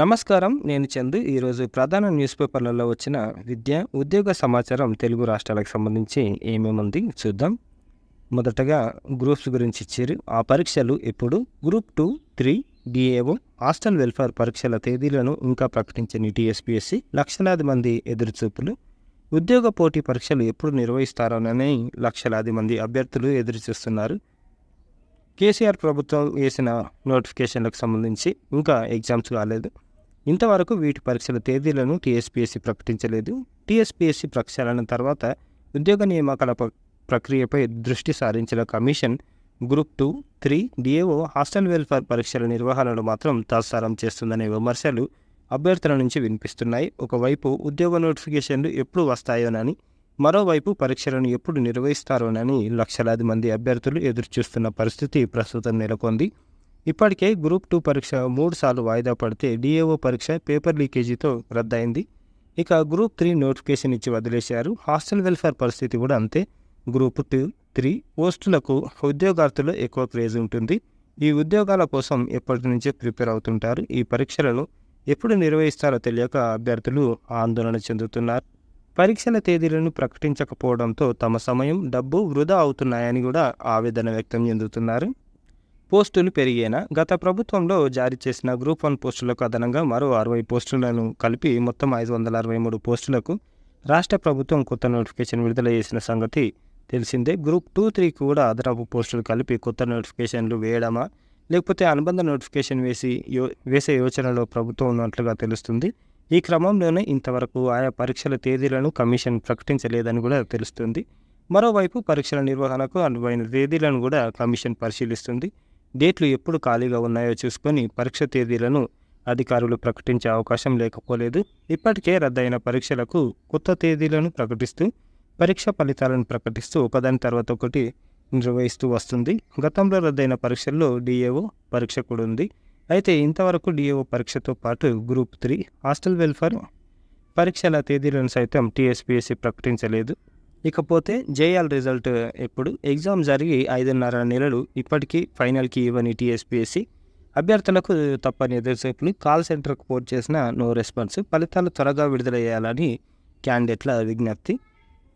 నమస్కారం నేను చందు. ఈరోజు ప్రధాన న్యూస్ పేపర్లలో వచ్చిన విద్య ఉద్యోగ సమాచారం తెలుగు రాష్ట్రాలకు సంబంధించి ఏమేమి ఉంది చూద్దాం. మొదటగా గ్రూప్స్ గురించి ఇచ్చారు. ఆ పరీక్షలు ఎప్పుడు? Group two three DAO hostel welfare పరీక్షల తేదీలను ఇంకా ప్రకటించని టీఎస్పీఎస్సీ లక్షలాది మంది ఎదురుచూపులు. ఉద్యోగ పోటీ పరీక్షలు ఎప్పుడు నిర్వహిస్తారోనని లక్షలాది మంది అభ్యర్థులు ఎదురుచూస్తున్నారు. కేసీఆర్ ప్రభుత్వం వేసిన నోటిఫికేషన్లకు సంబంధించి ఇంకా ఎగ్జామ్స్ కాలేదు. ఇంతవరకు వీటి పరీక్షల తేదీలను టీఎస్పీఎస్సీ ప్రకటించలేదు. టీఎస్పీఎస్సీ ప్రక్షాళన తర్వాత ఉద్యోగ నియామకాల ప్ర- ప్రక్రియపై దృష్టి సారించిన commission group two three DAO hostel welfare పరీక్షల నిర్వహణను మాత్రం తాత్సారం చేస్తుందనే విమర్శలు అభ్యర్థుల నుంచి వినిపిస్తున్నాయి. ఒకవైపు ఉద్యోగ నోటిఫికేషన్లు ఎప్పుడు వస్తాయోనని మరోవైపు పరీక్షలను ఎప్పుడు నిర్వహిస్తారోనని లక్షలాది మంది అభ్యర్థులు ఎదురుచూస్తున్న పరిస్థితి ప్రస్తుతం నెలకొంది. ఇప్పటికే గ్రూప్ టూ పరీక్ష మూడు సార్లు వాయిదా పడితే డిఏఓ పరీక్ష పేపర్ లీకేజీతో రద్దయింది. ఇక గ్రూప్ త్రీ నోటిఫికేషన్ ఇచ్చి వదిలేశారు. హాస్టల్ వెల్ఫేర్ పరిస్థితి కూడా అంతే. గ్రూప్ టూ త్రీ పోస్టులకు ఉద్యోగార్థులు ఎక్కువ క్రేజ్ ఉంటుంది. ఈ ఉద్యోగాల కోసం ఎప్పటి నుంచే ప్రిపేర్ అవుతుంటారు? ఈ పరీక్షలను ఎప్పుడు నిర్వహిస్తారో తెలియక అభ్యర్థులు ఆందోళన చెందుతున్నారు. పరీక్షల తేదీలను ప్రకటించకపోవడంతో తమ సమయం డబ్బు వృధా అవుతున్నాయని కూడా ఆవేదన వ్యక్తం చెందుతున్నారు. పోస్టులు పెరిగేనా? గత ప్రభుత్వంలో జారీ చేసిన గ్రూప్ వన్ పోస్టులకు అదనంగా మరో అరవై పోస్టులను కలిపి మొత్తం ఐదు వందల అరవై మూడు పోస్టులకు రాష్ట్ర ప్రభుత్వం కొత్త నోటిఫికేషన్ విడుదల చేసిన సంగతి తెలిసిందే. గ్రూప్ టూ త్రీకి కూడా అదనపు పోస్టులు కలిపి కొత్త నోటిఫికేషన్లు వేయడమా? లేకపోతే అనుబంధ నోటిఫికేషన్ వేసి యో వేసే యోచనలో ప్రభుత్వం ఉన్నట్లుగా తెలుస్తుంది? ఈ క్రమంలోనే ఇంతవరకు ఆయా పరీక్షల తేదీలను కమిషన్ ప్రకటించలేదని కూడా తెలుస్తుంది. మరోవైపు పరీక్షల నిర్వహణకు అనువైన తేదీలను కూడా కమిషన్ పరిశీలిస్తుంది. డేట్లు ఎప్పుడు ఖాళీగా ఉన్నాయో చూసుకొని పరీక్ష తేదీలను అధికారులు ప్రకటించే అవకాశం లేకపోలేదు. ఇప్పటికే రద్దయిన పరీక్షలకు కొత్త తేదీలను ప్రకటిస్తూ పరీక్ష ఫలితాలను ప్రకటిస్తూ ఒకదాని తర్వాత ఒకటి నిర్వహిస్తూ వస్తుంది. గతంలో రద్దయిన పరీక్షల్లో డిఏఓ పరీక్ష కూడా ఉంది. అయితే ఇంతవరకు డిఏఓ పరీక్షతో పాటు గ్రూప్ త్రీ హాస్టల్ వెల్ఫేర్ పరీక్షల తేదీలను సైతం టీఎస్పీఎస్సీ ప్రకటించలేదు. ఇకపోతే జేఎల్ రిజల్ట్ ఎప్పుడు? ఎగ్జామ్ జరిగి ఐదున్నర నెలలు ఇప్పటికీ ఫైనల్కి ఇవ్వని టీఎస్పీఎస్సీ అభ్యర్థులకు తప్పని ఎదురుసేపులు కాల్ సెంటర్కు పోర్ట్ చేసిన నో రెస్పాన్స్ ఫలితాలు త్వరగా విడుదల చేయాలని క్యాండిడేట్ల విజ్ఞప్తి.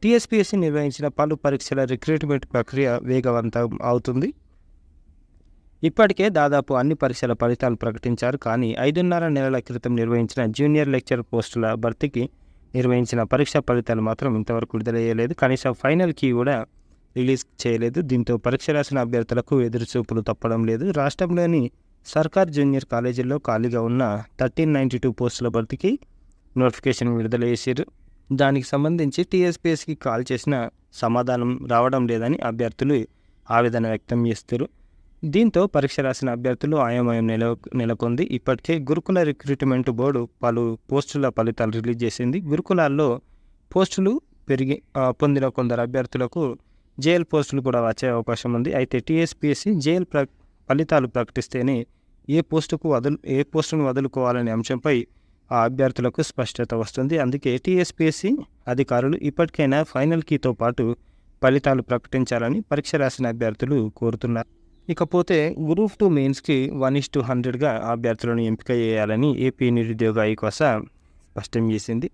టీఎస్పీఎస్సీ నిర్వహించిన పలు పరీక్షల రిక్రూట్మెంట్ ప్రక్రియ వేగవంతం అవుతుంది. ఇప్పటికే దాదాపు అన్ని పరీక్షల ఫలితాలు ప్రకటించారు కానీ ఐదున్నర నెలల క్రితం నిర్వహించిన జూనియర్ లెక్చర్ పోస్టుల భర్తీకి నిర్వహించిన పరీక్ష ఫలితాలు మాత్రం ఇంతవరకు విడుదల చేయలేదు. కనీసం ఫైనల్కి కూడా రిలీజ్ చేయలేదు. దీంతో పరీక్ష రాసిన అభ్యర్థులకు ఎదురుచూపులు తప్పడం లేదు. రాష్ట్రంలోని సర్కార్ జూనియర్ కాలేజీల్లో ఖాళీగా ఉన్న థర్టీన్ నైంటీ టూ పోస్టుల భర్తీకి నోటిఫికేషన్ విడుదల చేశారు. దానికి సంబంధించి టీఎస్పీఎస్కి కాల్ చేసిన సమాధానం రావడం లేదని అభ్యర్థులు ఆవేదన వ్యక్తం చేస్తారు దీంతో పరీక్ష రాసిన అభ్యర్థులు ఆయామయం నెల నెలకొంది. ఇప్పటికే గురుకుల రిక్రూట్మెంట్ బోర్డు పలు పోస్టుల ఫలితాలు రిలీజ్ చేసింది. గురుకులాల్లో పోస్టులు పెరిగి పొందిన కొందరు అభ్యర్థులకు జేఎల్ పోస్టులు కూడా వచ్చే అవకాశం ఉంది. అయితే టీఎస్పీఎస్సీ జేఎల్ ప్ర ఫలితాలు ప్రకటిస్తేనే ఏ పోస్టుకు వదులు ఏ పోస్టును వదులుకోవాలనే అంశంపై ఆ అభ్యర్థులకు స్పష్టత వస్తుంది. అందుకే టీఎస్పీఎస్సీ అధికారులు ఇప్పటికైనా ఫైనల్ కీతో పాటు ఫలితాలు ప్రకటించాలని పరీక్ష రాసిన అభ్యర్థులు కోరుతున్నారు. ఇకపోతే గ్రూప్ టూ మెయిన్స్కి వన్ ఇస్ టూ హండ్రెడ్గా అభ్యర్థులను ఎంపిక చేయాలని ఏపీ నిరుద్యోగ ఐకోస స్పష్టం చేసింది.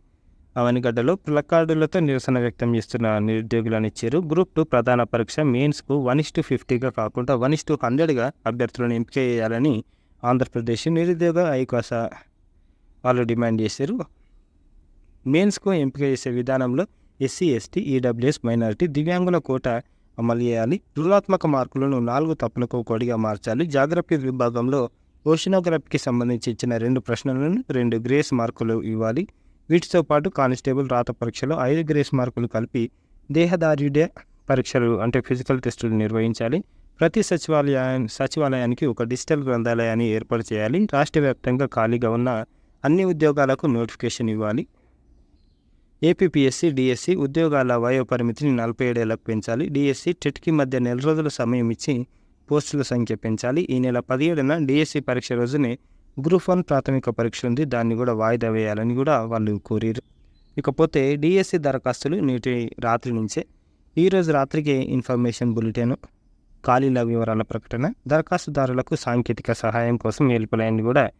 అవనిగడ్డలో ప్లకార్డులతో నిరసన వ్యక్తం చేస్తున్న నిరుద్యోగులను ఇచ్చారు. గ్రూప్ టూ ప్రధాన పరీక్ష మెయిన్స్కు వన్ ఇస్ టూ ఫిఫ్టీగా కాకుండా వన్ ఇస్ టూ హండ్రెడ్గా అభ్యర్థులను ఎంపిక చేయాలని ఆంధ్రప్రదేశ్ నిరుద్యోగ ఐకోస వాళ్ళు డిమాండ్ చేశారు. మెయిన్స్కు ఎంపిక చేసే విధానంలో ఎస్సీ ఎస్టీ ఈడబ్ల్యూఎస్ మైనారిటీ దివ్యాంగుల కోట అమలు చేయాలి. రుణాత్మక మార్కులను నాలుగు తప్పులకు ఒకటిగా మార్చాలి. జాగ్రఫీ విభాగంలో ఓషినోగ్రఫీకి సంబంధించి ఇచ్చిన రెండు ప్రశ్నలను రెండు గ్రేస్ మార్కులు ఇవ్వాలి. వీటితో పాటు కానిస్టేబుల్ రాత పరీక్షలో ఐదు గ్రేస్ మార్కులు కలిపి దేహదారుడ్య పరీక్షలు అంటే ఫిజికల్ టెస్టులు నిర్వహించాలి. ప్రతి సచివాలయా సచివాలయానికి ఒక డిజిటల్ గ్రంథాలయాన్ని ఏర్పాటు చేయాలి. రాష్ట్ర వ్యాప్తంగా ఖాళీగా ఉన్న అన్ని ఉద్యోగాలకు నోటిఫికేషన్ ఇవ్వాలి. ఏపీపీఎస్సీ డిఎస్సి ఉద్యోగాల వయో పరిమితిని నలభై ఏడేళ్ళకు పెంచాలి. డిఎస్సి టెట్కి మధ్య నెల రోజుల సమయం ఇచ్చి పోస్టుల సంఖ్య పెంచాలి. ఈ నెల పదిహేడున డిఎస్సి పరీక్ష రోజునే గ్రూప్ వన్ ప్రాథమిక పరీక్ష ఉంది. దాన్ని కూడా వాయిదా వేయాలని కూడా వాళ్ళు కోరారు. ఇకపోతే డిఎస్సి దరఖాస్తులు నేటి రాత్రి నుంచే. ఈరోజు రాత్రికి ఇన్ఫర్మేషన్ బులెటిన్ ఖాళీల వివరాల ప్రకటన దరఖాస్తుదారులకు సాంకేతిక సహాయం కోసం హెల్ప్ లైన్ కూడా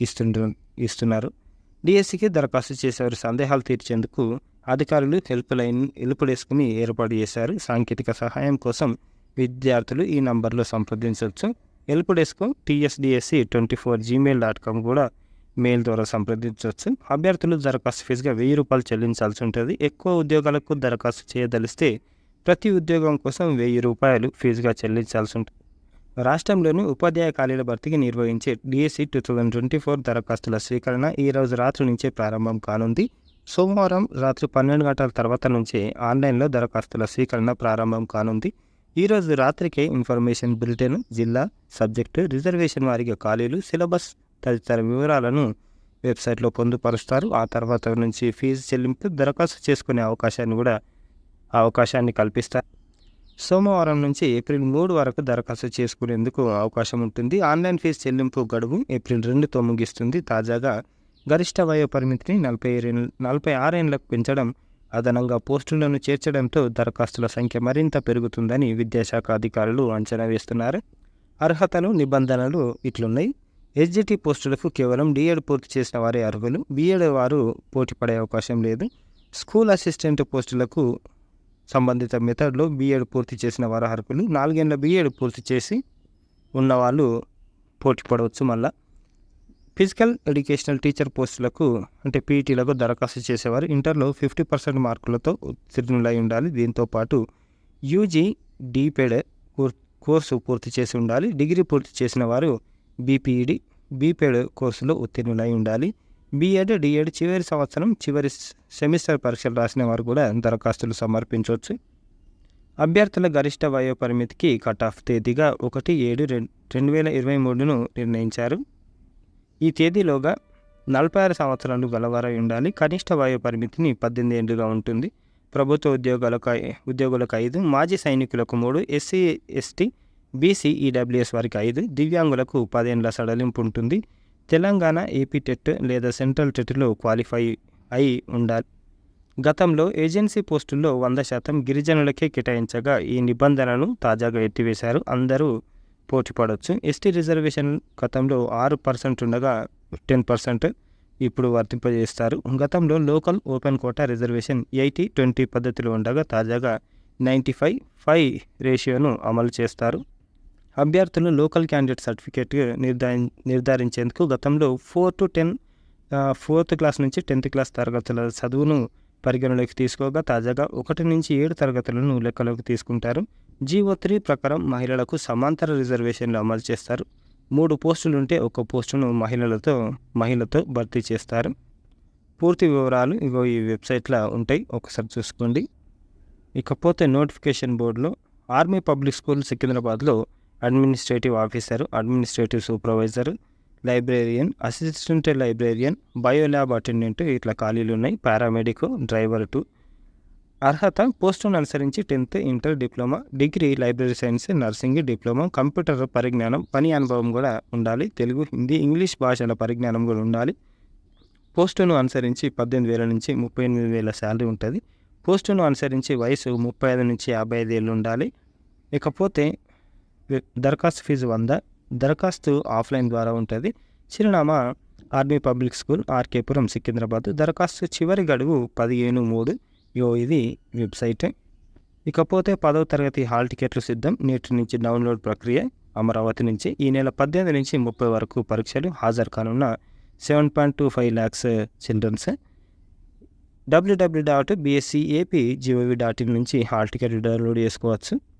ఇస్తుండ్రు ఇస్తున్నారు. డిఎస్సికి దరఖాస్తు చేసేవారు సందేహాలు తీర్చేందుకు అధికారులు హెల్ప్ లైన్ హెల్ప్ ఏర్పాటు చేశారు. సాంకేతిక సహాయం కోసం విద్యార్థులు ఈ నంబర్లో సంప్రదించవచ్చు. Help desk TSDSC twenty four Gmail dot com కూడా మెయిల్ ద్వారా సంప్రదించవచ్చు. అభ్యర్థులు దరఖాస్తు ఫీజుగా వెయ్యి రూపాయలు చెల్లించాల్సి ఉంటుంది. ఎక్కువ ఉద్యోగాలకు దరఖాస్తు చేయదలిస్తే ప్రతి ఉద్యోగం కోసం వెయ్యి రూపాయలు ఫీజుగా చెల్లించాల్సి ఉంటుంది రాష్ట్రంలోని ఉపాధ్యాయ ఖాళీల భర్తీకి నిర్వహించే DSC two thousand twenty four దరఖాస్తుల స్వీకరణ ఈ రోజు రాత్రి నుంచే ప్రారంభం కానుంది. సోమవారం రాత్రి పన్నెండు గంటల తర్వాత నుంచే ఆన్లైన్లో దరఖాస్తుల స్వీకరణ ప్రారంభం కానుంది. ఈ రోజు రాత్రికే ఇన్ఫర్మేషన్ బులెటిన్ జిల్లా సబ్జెక్టు రిజర్వేషన్ వారికి ఖాళీలు సిలబస్ తదితర వివరాలను వెబ్సైట్లో పొందుపరుస్తారు. ఆ తర్వాత నుంచి ఫీజు చెల్లింపు దరఖాస్తు చేసుకునే అవకాశాన్ని కూడా అవకాశాన్ని కల్పిస్తారు. సోమవారం నుంచి ఏప్రిల్ మూడు వరకు దరఖాస్తు చేసుకునేందుకు అవకాశం ఉంటుంది. ఆన్లైన్ ఫీజు చెల్లింపు గడువు ఏప్రిల్ రెండుతో ముగిస్తుంది. తాజాగా గరిష్ట వయో పరిమితిని నలభై రెండు నలభై ఆరేళ్ళకు పెంచడం అదనంగా పోస్టులను చేర్చడంతో దరఖాస్తుల సంఖ్య మరింత పెరుగుతుందని విద్యాశాఖ అధికారులు అంచనా వేస్తున్నారు. అర్హతలు నిబంధనలు ఇట్లున్నాయి. ఎస్జిటి పోస్టులకు కేవలం డిఎడ్ పూర్తి చేసిన వారే అర్హులు. బిఎడ్ వారు పోటీ పడే అవకాశం లేదు. స్కూల్ అసిస్టెంట్ పోస్టులకు సంబంధిత మెథడ్లో బీఎడ్ పూర్తి చేసిన వారు అర్హులు. నాలుగేళ్ళ బీఎడ్ పూర్తి చేసి ఉన్నవాళ్ళు పోటీ పడవచ్చు మళ్ళా. ఫిజికల్ ఎడ్యుకేషనల్ టీచర్ పోస్టులకు అంటే పీఈటీలకు దరఖాస్తు చేసేవారు. ఇంటర్లో ఫిఫ్టీ పర్సెంట్ మార్కులతో ఉత్తీర్ణులై ఉండాలి. దీంతో పాటు యూజీ డీపెడ్ కోర్సు పూర్తి చేసి ఉండాలి. డిగ్రీ పూర్తి చేసిన వారు బీపీఈడి బీపెడ్ కోర్సులో ఉత్తీర్ణులై ఉండాలి. బీఎడ్ డిఎడ్ చివరి సంవత్సరం చివరి సెమిస్టర్ పరీక్షలు రాసిన వారు కూడా దరఖాస్తులు సమర్పించవచ్చు. అభ్యర్థుల గరిష్ట వయో పరిమితికి కట్ ఆఫ్ తేదీగా ఒకటి ఏడు రెండు రెండు వేల ఇరవై మూడును నిర్ణయించారు. ఈ తేదీలోగా నలభై ఆరు సంవత్సరాలు గలవారై ఉండాలి. కనిష్ట వయో పరిమితిని పద్దెనిమిది ఏళ్ళుగా ఉంటుంది. ప్రభుత్వ ఉద్యోగాలకు ఉద్యోగులకు ఐదు మాజీ సైనికులకు మూడు ఎస్సీ ఎస్టీ బీసీ ఈడబ్ల్యూఎస్ వారికి ఐదు దివ్యాంగులకు పదేండ్ల సడలింపు ఉంటుంది. తెలంగాణ ఏపీ టెట్ లేదా సెంట్రల్ టెట్లో క్వాలిఫై అయి ఉండాలి. గతంలో ఏజెన్సీ పోస్టుల్లో వంద శాతం గిరిజనులకే కేటాయించగా ఈ నిబంధనను తాజాగా ఎత్తివేశారు. అందరూ పోటీ పడవచ్చు ఎస్టీ రిజర్వేషన్ గతంలో ఆరు పర్సెంట్ ఉండగా టెన్ పర్సెంట్ ఇప్పుడు వర్తింపజేస్తారు. గతంలో local open quota reservation eighty twenty పద్ధతిలో ఉండగా తాజాగా నైంటీ ఫైవ్ ఫైవ్ రేషియోను అమలు చేస్తారు. అభ్యర్థులు లోకల్ క్యాండిడేట్ సర్టిఫికేట్ నిర్ధారి నిర్ధారించేందుకు గతంలో four to ten fourth class నుంచి టెన్త్ క్లాస్ తరగతుల చదువును పరిగణలోకి తీసుకోగా తాజాగా ఒకటి నుంచి ఏడు తరగతులను లెక్కలోకి తీసుకుంటారు. జీవో త్రీ ప్రకారం మహిళలకు సమాంతర రిజర్వేషన్లు అమలు చేస్తారు. మూడు పోస్టులు ఉంటే ఒక పోస్టును మహిళలతో మహిళతో భర్తీ చేస్తారు. పూర్తి వివరాలు ఇగో ఈ వెబ్సైట్లో ఉంటాయి. ఒకసారి చూసుకోండి. ఇకపోతే నోటిఫికేషన్ బోర్డులో ఆర్మీ పబ్లిక్ స్కూల్ సికింద్రాబాద్లో administrative officer administrative supervisor librarian assistant librarian bio lab attendant ఇట్లా ఖాళీలు ఉన్నాయి. పారామెడిక్ డ్రైవర్ టు అర్హత పోస్టును అనుసరించి tenth inter diploma degree library science nursing diploma computer పరిజ్ఞానం పని అనుభవం కూడా ఉండాలి. తెలుగు హిందీ ఇంగ్లీష్ భాషల పరిజ్ఞానం కూడా ఉండాలి. పోస్టును అనుసరించి పద్దెనిమిది వేల నుంచి ముప్పై ఎనిమిది వేల శాలరీ ఉంటుంది. పోస్టును అనుసరించి వయసు ముప్పై ఐదు నుంచి యాభై ఐదు ఏళ్ళు ఉండాలి. ఇకపోతే దరఖాస్తు ఫీజు వంద. దరఖాస్తు ఆఫ్లైన్ ద్వారా ఉంటుంది. చిరునామా army public school RK Puram Secunderabad. దరఖాస్తు చివరి గడువు పదిహేను మూడు. యో ఇది వెబ్సైట్. ఇకపోతే పదవ తరగతి హాల్ టికెట్లు సిద్ధం. నేటి నుంచి డౌన్లోడ్ ప్రక్రియ అమరావతి నుంచి ఈ నెల పద్దెనిమిది నుంచి ముప్పై వరకు పరీక్షలు హాజరు కానున్న seven point two five lakhs children's. W W dot BSE AP dot in నుంచి హాల్ టికెట్ డౌన్లోడ్ చేసుకోవచ్చు.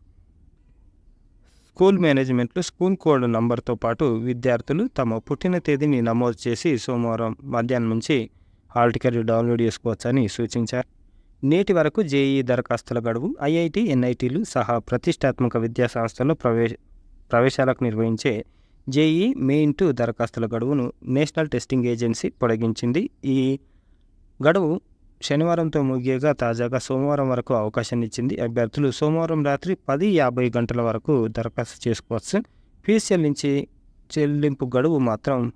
స్కూల్ మేనేజ్మెంట్లో స్కూల్ కోడ్ నంబర్తో పాటు విద్యార్థులు తమ పుట్టిన తేదీని నమోదు చేసి సోమవారం మధ్యాహ్నం నుంచి హాల్ టికెట్ డౌన్లోడ్ చేసుకోవచ్చని సూచించారు. నేటి వరకు జేఈ దరఖాస్తుల గడువు ఐఐటి ఎన్ఐటీలు సహా ప్రతిష్టాత్మక విద్యా సంస్థల్లో ప్రవేశ ప్రవేశాలకు నిర్వహించే జేఈ మెయిన్ టు దరఖాస్తుల గడువును నేషనల్ టెస్టింగ్ ఏజెన్సీ పొడిగించింది. ఈ గడువు శనివారంతో ముగియగా తాజాగా సోమవారం వరకు అవకాశాన్ని ఇచ్చింది అభ్యర్థులు సోమవారం రాత్రి పది యాభై గంటల వరకు దరఖాస్తు చేసుకోవచ్చు. ఫీజు చెల్లించి చెల్లింపు గడువు మాత్రం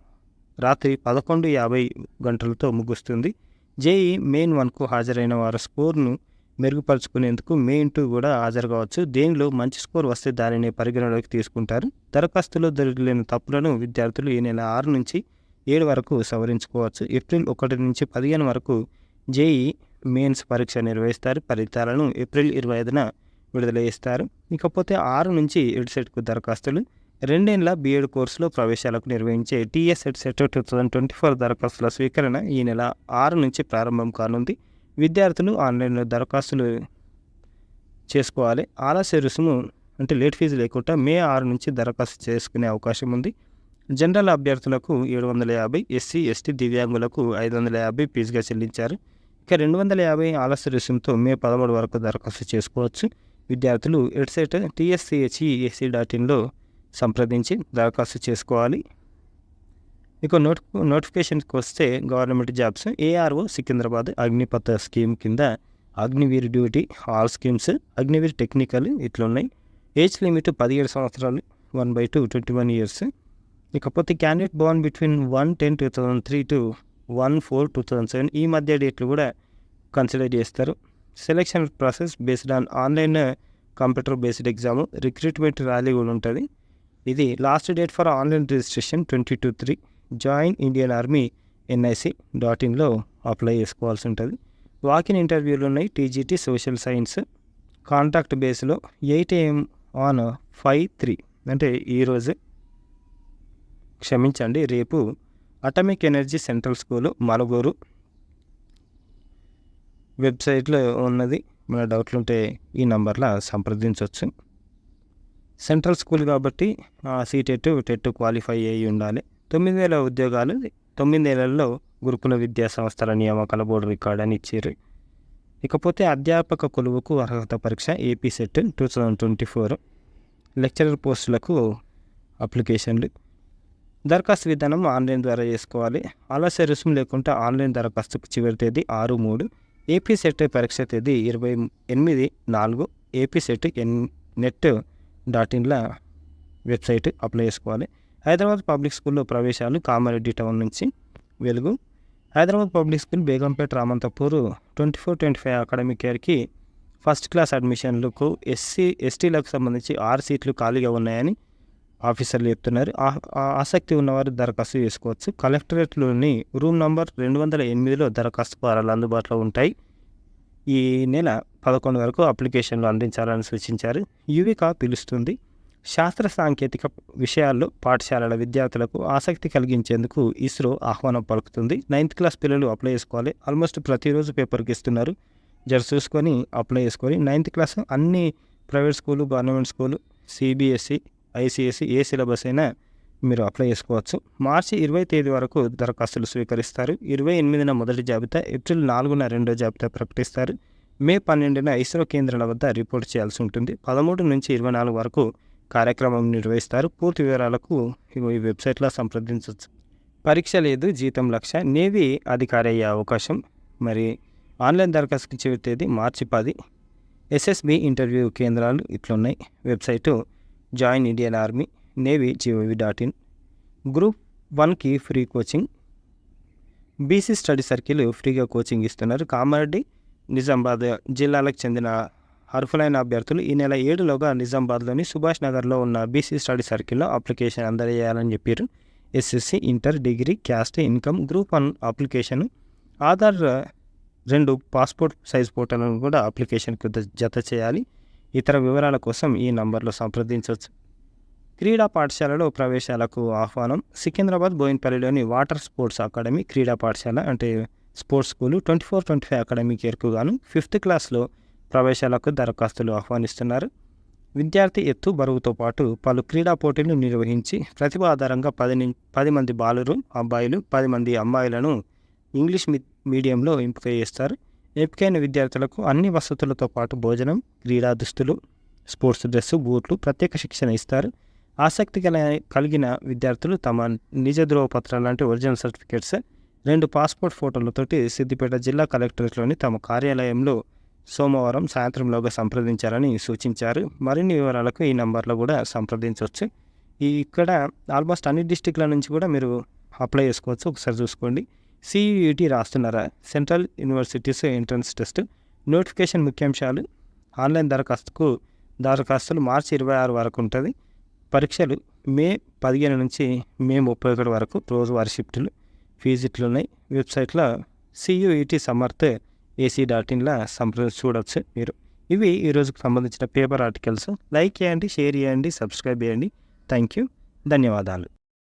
రాత్రి పదకొండు యాభై గంటలతో ముగుస్తుంది. జేఈ మెయిన్ వన్కు హాజరైన వారి స్కోర్ను మెరుగుపరుచుకునేందుకు మెయిన్ టూ కూడా హాజరు కావచ్చు. దేనిలో మంచి స్కోర్ వస్తే దానిని పరిగణలోకి తీసుకుంటారు. దరఖాస్తులో దొరికిన తప్పులను విద్యార్థులు ఈ నెల ఆరు నుంచి ఏడు వరకు సవరించుకోవచ్చు. ఏప్రిల్ ఒకటి నుంచి పదిహేను వరకు జేఈ మెయిన్స్ పరీక్ష నిర్వహిస్తారు. ఫలితాలను ఏప్రిల్ ఇరవై ఐదున విడుదల చేస్తారు. ఇకపోతే ఆరు నుంచి ఎడ్సెట్కు దరఖాస్తులు రెండేళ్ళ బీఎడ్ కోర్సులో ప్రవేశాలకు నిర్వహించే TS EdCET two thousand twenty four దరఖాస్తుల స్వీకరణ ఈ నెల ఆరు నుంచి ప్రారంభం కానుంది. విద్యార్థులు ఆన్లైన్లో దరఖాస్తులు చేసుకోవాలి. ఆలస్య రుసుము అంటే లేట్ ఫీజు లేకుండా మే ఆరు నుంచి దరఖాస్తు చేసుకునే అవకాశం ఉంది. జనరల్ అభ్యర్థులకు ఏడు వందల యాభై ఎస్సీ ఎస్టీ దివ్యాంగులకు ఐదు వందల యాభై ఫీజుగా చెల్లించారు. ఇక రెండు వందల యాభై ఆలస్య రుసుముతో మే పదమూడు వరకు దరఖాస్తు చేసుకోవచ్చు. విద్యార్థులు వెబ్సైట్ టీఎస్సిహెచ్ఈఎస్సీ డాట్ ఇన్లో సంప్రదించి దరఖాస్తు చేసుకోవాలి. ఇక నోటి నోటిఫికేషన్కి వస్తే government jobs ARO Secunderabad Agnipath scheme కింద Agniveer duty all schemes Agniveer technical ఇట్లున్నాయి. Age limit పదిహేడు సంవత్సరాలు one by two twenty one years. ఇకపోతే candidate born between one ten two thousand three to one four two thousand seven ఈ మధ్య డేట్లు కూడా consider చేస్తారు. Selection process based on online computer based exam recruitment rally కూడా ఉంటుంది. ఇది last date for online registration twenty two three join Indian army NIC dot ఇన్లో apply చేసుకోవాల్సి ఉంటుంది. వాకిన్ ఇంటర్వ్యూలు ఉన్నాయి. టీజీటీ సోషల్ సైన్స్ కాంటాక్ట్ బేస్లో eight AM on five three అంటే ఈరోజు క్షమించండి రేపు atomic energy central school Manuguru వెబ్సైట్లో ఉన్నది. మన డౌట్లు ఉంటే ఈ నంబర్లో సంప్రదించవచ్చు. సెంట్రల్ స్కూల్ కాబట్టి సీటెట్ టెట్ క్వాలిఫై అయ్యి ఉండాలి. తొమ్మిది వేల ఉద్యోగాలు తొమ్మిది నెలల్లో గురుకుల విద్యా సంస్థల నియామకాల బోర్డు రికార్డ్ అని ఇచ్చారు ఇకపోతే అధ్యాపక కొలువుకు అర్హత పరీక్ష AP SET two thousand twenty four lecturer పోస్టులకు అప్లికేషన్లు. దరఖాస్తు విధానం ఆన్లైన్ ద్వారా చేసుకోవాలి. ఆలస్య రుసుము లేకుండా ఆన్లైన్ దరఖాస్తుకు చివరి తేదీ ఆరు మూడు ఏపీ సెట్ పరీక్ష తేదీ ఇరవై ఎనిమిది నాలుగు AP SET N net dot ఇన్ల website apply చేసుకోవాలి. హైదరాబాద్ పబ్లిక్ స్కూల్లో ప్రవేశాలు కామారెడ్డి టౌన్ నుంచి Velugu. Hyderabad public school Begumpet Ramanthapur twenty four twenty five academic ఇయర్కి ఫస్ట్ క్లాస్ అడ్మిషన్లకు ఎస్సీ ఎస్టీలకు సంబంధించి ఆరు సీట్లు ఖాళీగా ఉన్నాయని ఆఫీసర్లు చెప్తున్నారు. ఆ ఆసక్తి ఉన్నవారు దరఖాస్తు చేసుకోవచ్చు. కలెక్టరేట్లోని రూమ్ నంబర్ రెండు వందల ఎనిమిదిలో దరఖాస్తు ఫారాలు అందుబాటులో ఉంటాయి. ఈ నెల పదకొండు వరకు అప్లికేషన్లు అందించాలని సూచించారు. యువిక పిలుస్తుంది. శాస్త్ర సాంకేతిక విషయాల్లో పాఠశాలల విద్యార్థులకు ఆసక్తి కలిగించేందుకు ఇస్రో ఆహ్వానం పలుకుతుంది. నైన్త్ క్లాస్ పిల్లలు అప్లై చేసుకోవాలి. ఆల్మోస్ట్ ప్రతిరోజు పేపర్కి ఇస్తున్నారు. జర చూసుకొని అప్లై చేసుకొని నైన్త్ క్లాస్ అన్ని private school government school CBSE ICSE ఏ సిలబస్ అయినా మీరు అప్లై చేసుకోవచ్చు. మార్చి ఇరవై తేదీ వరకు దరఖాస్తులు స్వీకరిస్తారు. ఇరవై ఎనిమిదిన మొదటి జాబితా ఏప్రిల్ నాలుగున రెండో జాబితా ప్రకటిస్తారు. మే పన్నెండున ఇస్రో కేంద్రాల వద్ద రిపోర్ట్ చేయాల్సి ఉంటుంది. పదమూడు నుంచి ఇరవై నాలుగు వరకు కార్యక్రమం నిర్వహిస్తారు. పూర్తి వివరాలకు ఈ వెబ్సైట్లో సంప్రదించవచ్చు. పరీక్ష లేదు జీతం లక్ష. నేవీ అధికారి అయ్యే అవకాశం. మరి ఆన్లైన్ దరఖాస్తుకి చివరి తేదీ మార్చి పది. ఎస్ఎస్బి ఇంటర్వ్యూ కేంద్రాలు ఇట్లున్నాయి. Website join Indian army navy GOV dot in. Group వన్కి free coaching. BC study circle ఫ్రీగా కోచింగ్ ఇస్తున్నారు. కామారెడ్డి నిజామాబాద్ జిల్లాలకు చెందిన అర్హులైన అభ్యర్థులు ఈ నెల ఏడులోగా నిజామాబాద్లోని సుభాష్ నగర్లో ఉన్న బీసీ స్టడీ సర్కిల్లో అప్లికేషన్ అందజేయాలని చెప్పారు. SSC inter degree caste income group one application Aadhaar రెండు పాస్పోర్ట్ సైజ్ ఫోటోలను కూడా అప్లికేషన్కు జత చేయాలి. ఇతర వివరాల కోసం ఈ నంబర్లో సంప్రదించవచ్చు. క్రీడా పాఠశాలలో ప్రవేశాలకు ఆహ్వానం సికింద్రాబాద్ బోయిన్పల్లిలోని వాటర్ స్పోర్ట్స్ అకాడమీ క్రీడా పాఠశాల అంటే sports school twenty four twenty five అకాడమీకి ఇయర్కు గాను ఫిఫ్త్ క్లాస్లో ప్రవేశాలకు దరఖాస్తులు ఆహ్వానిస్తున్నారు. విద్యార్థి ఎత్తు బరువుతో పాటు పలు క్రీడా పోటీలు నిర్వహించి ప్రతిభ ఆధారంగా పది పది మంది బాలురు అబ్బాయిలు పది మంది అమ్మాయిలను ఇంగ్లీష్ మీ మీడియంలో ఎంపిక చేస్తారు ఎంపికైన విద్యార్థులకు అన్ని వసతులతో పాటు భోజనం క్రీడా దుస్తులు స్పోర్ట్స్ డ్రెస్సు బూట్లు ప్రత్యేక శిక్షణ ఇస్తారు. ఆసక్తి కల కలిగిన విద్యార్థులు తమ నిజ ధ్రువపత్రాలు లాంటి ఒరిజినల్ సర్టిఫికేట్స్ రెండు పాస్పోర్ట్ ఫోటోలతోటి సిద్దిపేట జిల్లా కలెక్టరేట్లోని తమ కార్యాలయంలో సోమవారం సాయంత్రంలోగా సంప్రదించాలని సూచించారు. మరిన్ని వివరాలకు ఈ నంబర్లో కూడా సంప్రదించవచ్చు. ఈ ఇక్కడ ఆల్మోస్ట్ అన్ని డిస్టిక్ల నుంచి కూడా మీరు అప్లై చేసుకోవచ్చు. ఒకసారి చూసుకోండి. CET రాస్తున్నారా? Central universities entrance test notification ముఖ్యాంశాలు. ఆన్లైన్ దరఖాస్తుకు దరఖాస్తులు మార్చి ఇరవై ఆరు వరకు ఉంటుంది. పరీక్షలు మే పదిహేను నుంచి మే ముప్పై ఒకటి వరకు రోజువారీ షిఫ్ట్లు ఫీజిట్లు ఉన్నాయి. వెబ్సైట్లో సియుఈటి సమర్థ్ ఏసీ డాట్ ఇన్లో సంప్రదించి చూడవచ్చు మీరు. ఇవి ఈరోజుకు సంబంధించిన పేపర్ ఆర్టికల్స్. లైక్ చేయండి షేర్ చేయండి సబ్స్క్రైబ్ చేయండి. థ్యాంక్ యూ ధన్యవాదాలు.